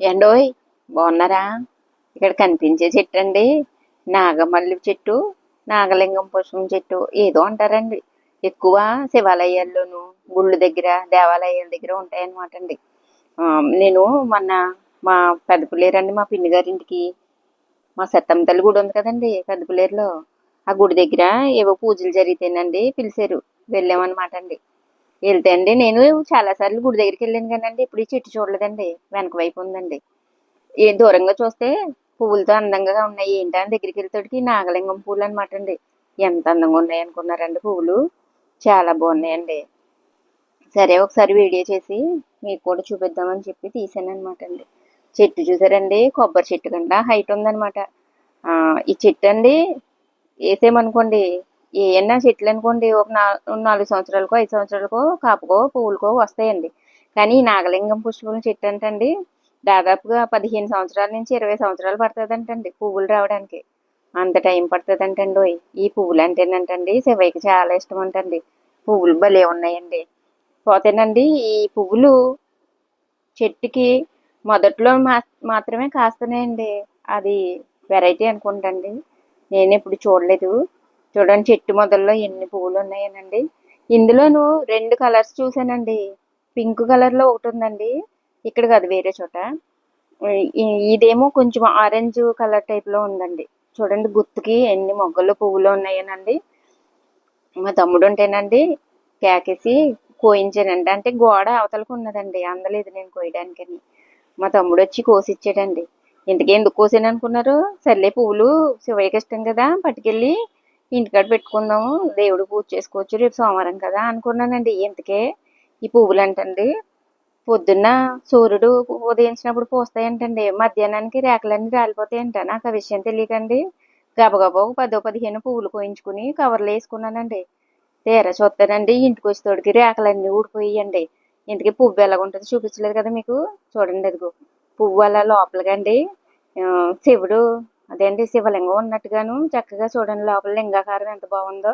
ఏండోయ్ బాగున్నారా? ఇక్కడ కనిపించే చెట్టు అండి నాగమల్లి చెట్టు నాగలింగం పుష్పం చెట్టు ఏదో అంటారండి. ఎక్కువ శివాలయాల్లోనూ గుళ్ళు దగ్గర దేవాలయాల దగ్గర ఉంటాయన్నమాట అండి. నేను మొన్న మా పెద్దపుల్లేరండి మా పిన్ని గారింటికి మా సత్తమ్మ తల్లి గుడి ఉంది కదండి పెద్దపులేరులో ఆ గుడి దగ్గర ఏవో పూజలు జరిగితేనండి పిలిచారు. వెళ్ళామన్నమాట అండి. వెళ్తే అండి నేను చాలాసార్లు గుడి దగ్గరికి వెళ్ళాను కానండి ఇప్పుడు ఈ చెట్టు చూడలేదండి. వెనక వైపు ఉందండి. ఏ దూరంగా చూస్తే పువ్వులతో అందంగా ఉన్నాయి. ఏంటని దగ్గరికి వెళ్తాడికి నాగలింగం పువ్వులు అనమాట అండి. ఎంత అందంగా ఉన్నాయి అనుకున్నారండి పువ్వులు. చాలా బాగున్నాయండి. సరే ఒకసారి వీడియో చేసి మీకు కూడా చూపిద్దామని చెప్పి తీసాను అనమాట అండి. చెట్టు చూసారండి? కొబ్బరి చెట్టు కంటే హైట్ ఉందన్నమాట. ఈ చెట్టు అండి వేసేమనుకోండి ఏమన్నా చెట్లు అనుకోండి ఒక నా- నాలుగు సంవత్సరాలకో ఐదు సంవత్సరాలకో కాపుకో పువ్వులకో వస్తాయండి. కానీ ఈ నాగలింగం పుష్పం చెట్టు అంటండి దాదాపుగా పదిహేను సంవత్సరాల నుంచి ఇరవై సంవత్సరాలు పడుతుందంటండి పువ్వులు రావడానికి. అంత టైం పడుతుందంటండి ఈ పువ్వులు అంటేనంటండి శివయ్యకి చాలా ఇష్టం అంటండి. పువ్వులు భలే ఉన్నాయండి. పోతేనండి ఈ పువ్వులు చెట్టుకి మొదట్లో మా మాత్రమే కాస్తున్నాయండి. అది వెరైటీ అనుకుంటండి. నేను ఎప్పుడు చూడలేదు. చూడండి చెట్టు మొదల్లో ఎన్ని పువ్వులు ఉన్నాయనండి ఇందులోను రెండు కలర్స్ చూసానండి. పింక్ కలర్లో ఒకటి ఉందండి. ఇక్కడ కాదు వేరే చోట. ఇదేమో కొంచెం ఆరెంజ్ కలర్ టైప్లో ఉందండి. చూడండి గుత్తుకి ఎన్ని మొగ్గలు పువ్వులు ఉన్నాయనండి. మా తమ్ముడు ఉంటేనండి కేకేసి కోయించానండి. అంటే గోడ అవతలకు ఉన్నదండి. అందలేదు నేను కోయడానికని. మా తమ్ముడు వచ్చి కోసిచ్చాడండి. ఇంతకీ ఎందుకు కోసాను అనుకున్నారు సర్లే పువ్వులు శివయ్యకి ఇష్టం కదా పట్టుకెళ్ళి ఇంటికాడ పెట్టుకుందాము దేవుడు పూజ చేసుకోవచ్చు రేపు సోమవారం కదా అనుకున్నానండి. ఇంతకే ఈ పువ్వులు అంటండి పొద్దున్న సూర్యుడు ఉదయించినప్పుడు పూస్తాయంటండి. మధ్యాహ్నానికి రేఖలన్నీ రాలిపోతాయంట. నాకు ఆ విషయం తెలియకండి. గబగబా ఒక పదో పదిహేను పువ్వులు కోయించుకుని కవర్లు వేసుకున్నానండి. తీరా చూస్తానండి. ఇంటికి వచ్చేతోడికి రేఖలన్నీ ఊడిపోయాయండి. ఇంటికి పువ్వు ఎలాగుంటుందో చూపించలేదు కదా మీకు? చూడండి అదిగో. పువ్వు అలా లోపలికండి. శివుడు అదేంటి శివలింగం ఉన్నట్టుగాను చక్కగా చూడండి లోపల లింగాకారం ఎంత బాగుందో.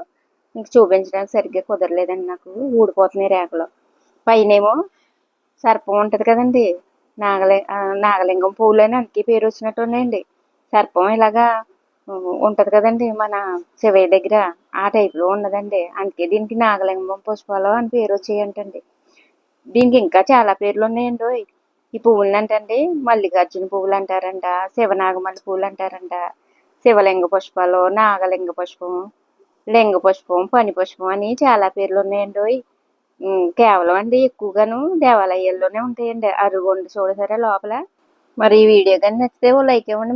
మీకు చూపించడానికి సరిగ్గా కుదరలేదండి నాకు. ఊడిపోతున్నాయి రేఖలు పైనేమో సర్పం ఉంటుంది కదండి. నాగలి నాగలింగం పువ్వులు అని అందుకే పేరు వచ్చినట్టు ఉన్నాయండి. సర్పం ఇలాగా ఉంటుంది కదండి మన శివయ్య దగ్గర. ఆ టైప్లో ఉన్నదండి. అందుకే దీనికి నాగలింగం పుష్పాలు అని పేరు వచ్చేయంటండి. దీనికి ఇంకా చాలా పేర్లు ఉన్నాయండి ఈ పువ్వులు అంటండి మల్లికార్జున పువ్వులు అంటారంట శివనాగమల్లి పువ్వులు అంటారంట శివలింగ పుష్పాలు నాగలింగ పుష్పం లింగ పుష్పం పని పుష్పం అని చాలా పేర్లు ఉన్నాయండి కేవలం అండి ఎక్కువగాను దేవాలయాల్లోనే ఉంటాయండి. అరుగుండి చూడసారా లోపల. మరి ఈ వీడియో కానీ నచ్చితే ఓ లైక్ ఇవ్వండి.